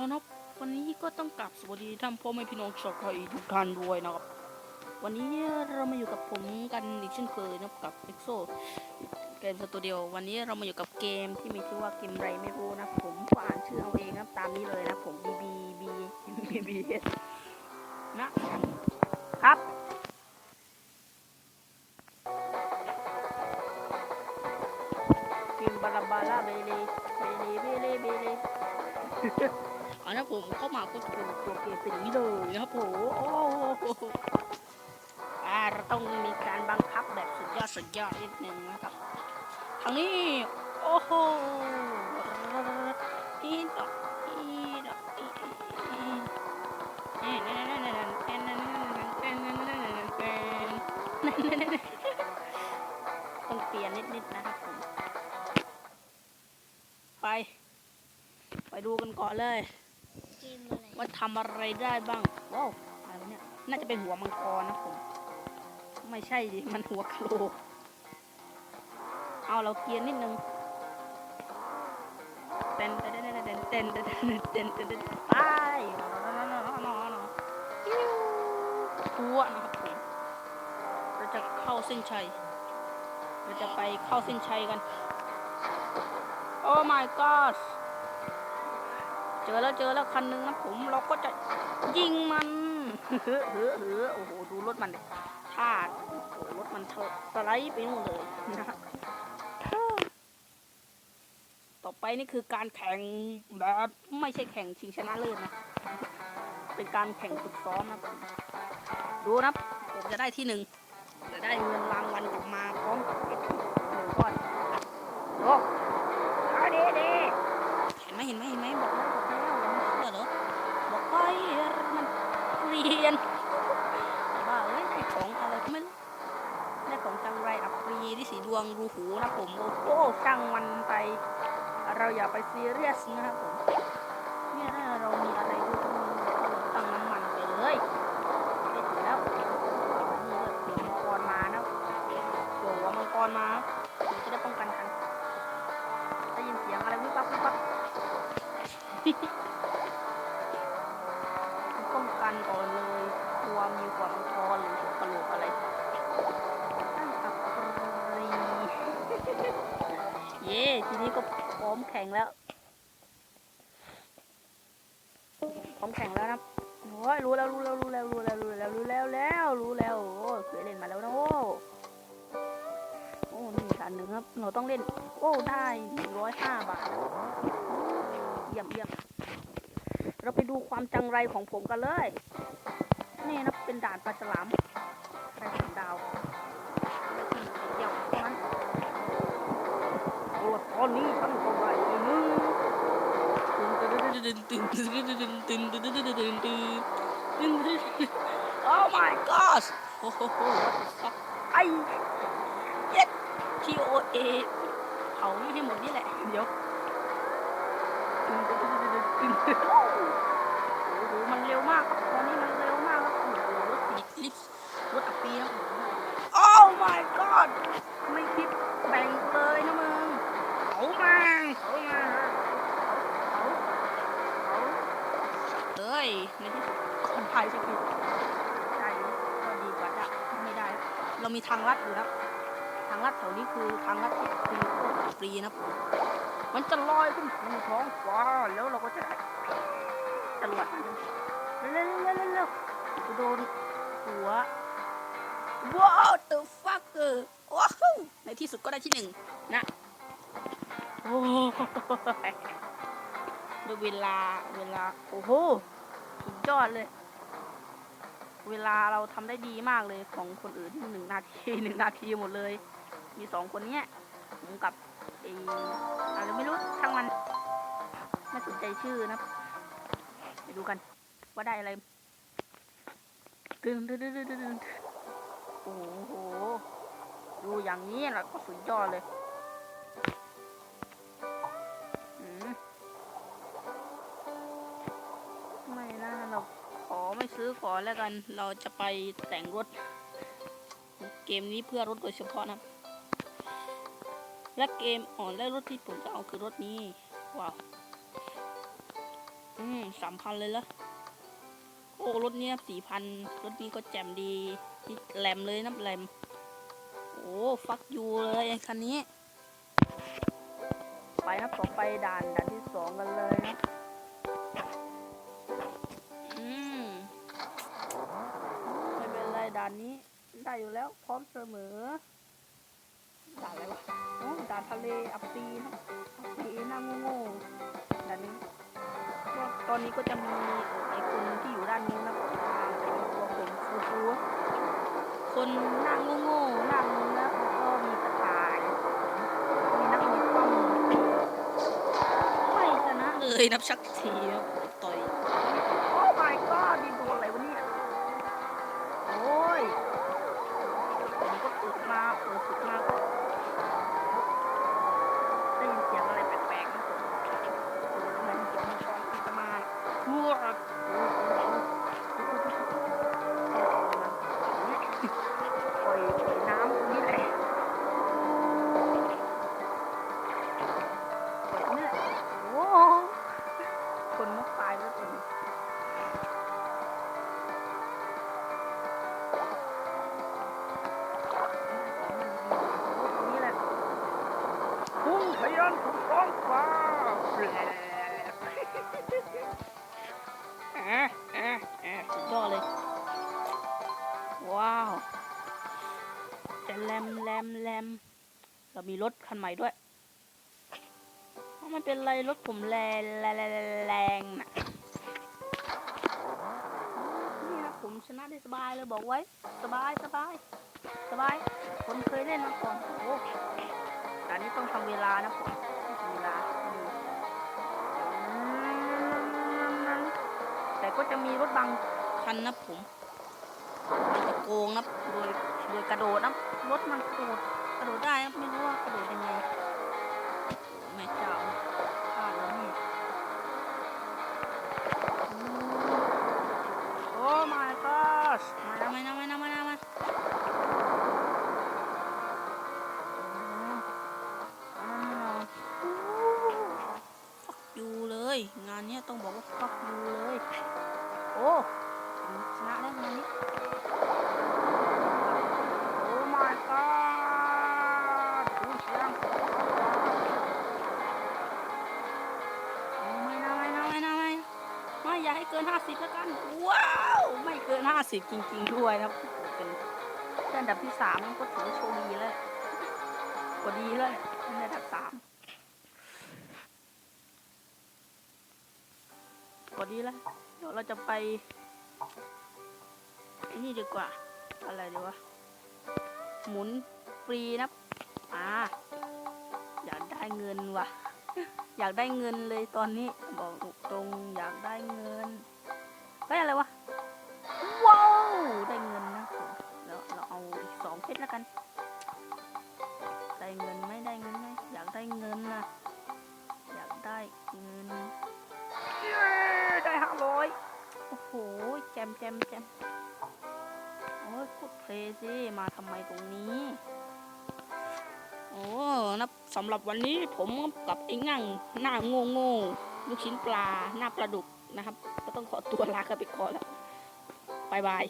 เอานะวันนี้ก็ต้องกลับสวัสดีท่านพ่อแม่พี่น้องชาวไทยทุกท่านด้วยนะครับ วันนี้เรามาอยู่กับผมกันอีกเช่นเคยนะครับกับ EXO เกมสตูดิโอวันนี้เรามาอยู่กับเกมที่มีชื่อว่าเกมไรไม่รู้นะผมก็อ่านชื่อเอาเองนะครับตามนี้เลยนะผม B B B B B S นะครับกิมบาลาบาลาเบเลเบเลเบเลเบลอั นนั้ผมเข้ามาก็จะเป็นตัวเกมเป็นอย่างนี้เลยนะครับผมโอ้โหอ่าเราต้องมีการบังคับแบบสุดยอดสุดยอดนิดนึงนะครับทางนี้โอ้โหอีดอกอีดอกอีอีต้องเปลี่ยนนิดๆนะครับผมไปไปดูกันก่อนเลยเกมอะไร ว่าทำอะไรได้บ้างว้าวอะไรวะเนี่ยน่าจะเป็นหัวมังกรนะผม ไม่ใช่ดิมันหัวกะโหลกเอาเราเกียร์นิดนึงเต้นเต้นเต้นเต้นเต้นเต้นเต้นเต้นเต้นไปตัวนะครับผมเราจะเข้าเส้นชัยเราจะไปเข้าเส้นชัยกัน โอ้ my god จอแล้วเจอแล้วคันหนึงนะผมเราก็จะยิงมันเฮ้อเฮ้อเฮ้อโอ้โหดูรถมันดิท่าโอ้รถมันเถอะสไลด์ไปนู่นเลยนะฮะต่อไปนี่คือการแข่งแบบไม่ใช่แข่งชิงชนะเลิศนะ เป็นการแข่งฝึกซ้อมนะดูนะผมจะได้ที่หนึ่งจะได้เงินรางวัลกลับมาพร้อมกับเพชรหนึ่งก้อนโอ้เอาดีดีเห็นไหมเห็นไหมเห็นไหมบอก เรียนว่าเอ้ยได้ของอะไรม่รู้ได้ของจังไรอับปรีที่สีดวงรูหูนะผมโอ้โหช่างมันไป เราอย่าไปซีเรียสนะครับผมเนี่ยถ้าเรามีอะไรดูตั้งน้ำมันไปเลยได้ถึงแล้วนี่ก็เดี๋ยวมังกรมานะเดี๋ยวหัวมังกรมาเราจะได้ป้องกันทันได้ยินเสียงอะไรวิบวับวิบวับ มแข่งแล้วพร้อมแข่งแล้วนะโอ้ยรู้แล้วรู้แล้วรู้แล้วรู้แล้วรู้แล้วรู้แล้วแล้วรู้แล้วโอ้เคยเล่นมาแล้วนะโอ้โอ้นี่การหนึ่งครับเราต้องเล่น โอ้ได้หนึ่งร้อยห้าบาทเยี่ยมเยี่ยมเราไปดูความจังไรของผมกันเลย นี่นะเป็นด่านปลาฉลามไรสามดาว อนนี้ฉันก็ไม่นึงโอ้ my god โอ้โหไอเย็ดทีโอเอเผาไม่ให้หมดนี่แหละ เดี๋ยวโอ้โหมันเร็วมากตอนนี้ เรามีทางลัดอยู่แล้วทางลัดแถวนี้คือทางลัดที่ฟรีฟรีนะผมมันจะลอยขึ้นสู่ท้องฟ้าแล้วเราก็จะได้ตรวจมันเร็วเร็วเร็วเร็วกูโดนหัวว้าว the fuck ว้าวในที่สุดก็ได้ที่หนึ่งนะโอ้ดูเวลาเวลาโอ้โหสุดยอดเลย เวลาเราทำได้ดีมากเลยของคนอื่นหนึ่งนาทีหนึ่งนาทีหมดเลย มีสองคนเนี้ยผมกับไอ้อะไรไม่รู้ช่างมันไม่สนใจชื่อนะไปดูกัน ว่าได้อะไรตึงตึงตึงตึงตึงโอ้โห ดูอย่างนี้แหละก็สุดยอดเลย ซื้อก่อนแล้วกัน เราจะไปแต่งรถ เกมนี้เพื่อรถโดยเฉพาะนะ และเกมอ่อนและรถที่ผมจะเอาคือรถนี้ ว้าว อืมสามพันเลยเหรอโอ้ รถเนี้ยสี่พันรถนี้ก็แจ่มดีนี่แหลมเลยนะแหลม โอ้ ฟักยูเลยคันนี้ ไปนะต่อไปด่านด่านที่สองกันเลยนะ ด่านนี้ได้อยู่แล้วพร้อมเสมอด่านอะไรวะโอ้ด่านทะเลอัปปีนะอัปปีหน้าโง่ๆด่านนี้ก็ตอนนี้ก็จะมีไอ้คนที่อยู่ด้านนู้นนะตัวผมฟูฟูๆคนหน้าโง่ๆหน้ามึนนะแล้วก็มีกระต่ายมีนักมวยปั้มไม่ชนะเลยนับชักทีครับานสู่ท้องฟ้าแปลกแอะแอะแอะสุดยอดเลย ว้าวจะแลมแลมแลมเรามีรถคันใหม่ด้วยมันเป็นไรรถผมแรงแรงแรงน่ะนี่นะผมชนะได้สบายเลยบอกไว้ สบายสบายสบาย คนเคยเล่นมาก่อนโอ้ แต่อันนี้ต้องทำเวลานะผมต้องทำเวลาอืมแต่ก็จะมีรถบางคันนะผมมันจะโกงนะโดยโดยกระโดดนะรถมันกระโดดกระโดดได้นะไม่รู้ว่ากระโดดยังไง เนี้ยต้องบอกว่าฟักยูเลย โอ้ชนะแล้วงานนี้โอ้ my god ดูเสียงไม่นะไม่นะไม่นะไม่ไม่อย่าให้เกินห้าสิบแล้วกัน ว้าว ไม่เกินห้าสิบจริง ๆ ด้วยนะครับเป็นเป็นอันดับที่สามก็ถือโชคดีแล้วก็ดีแล้วแหละเป็นอันดับสาม ก็ดีแล้วเดี๋ยวเราจะไปนี่ดีกว่า อะไรดีวะ หมุนฟรีนะอ่าอยากได้เงินว่ะ อยากได้เงินเลยตอนนี้ บอกตรงๆอยากได้เงิน ได้อะไรวะ ว้าว ได้เงินนะผมแล้วเราเอาอีกสองเพชรแล้วกัน สิมาทำไมตรงนี้ โอ้นะสำหรับวันนี้ผมกับไอ้งั่งหน้าโง่โง่ลูกชิ้นปลาหน้าปลาดุกนะครับ ก็ต้องขอตัวลากันไปก่อนแล้วบายบาย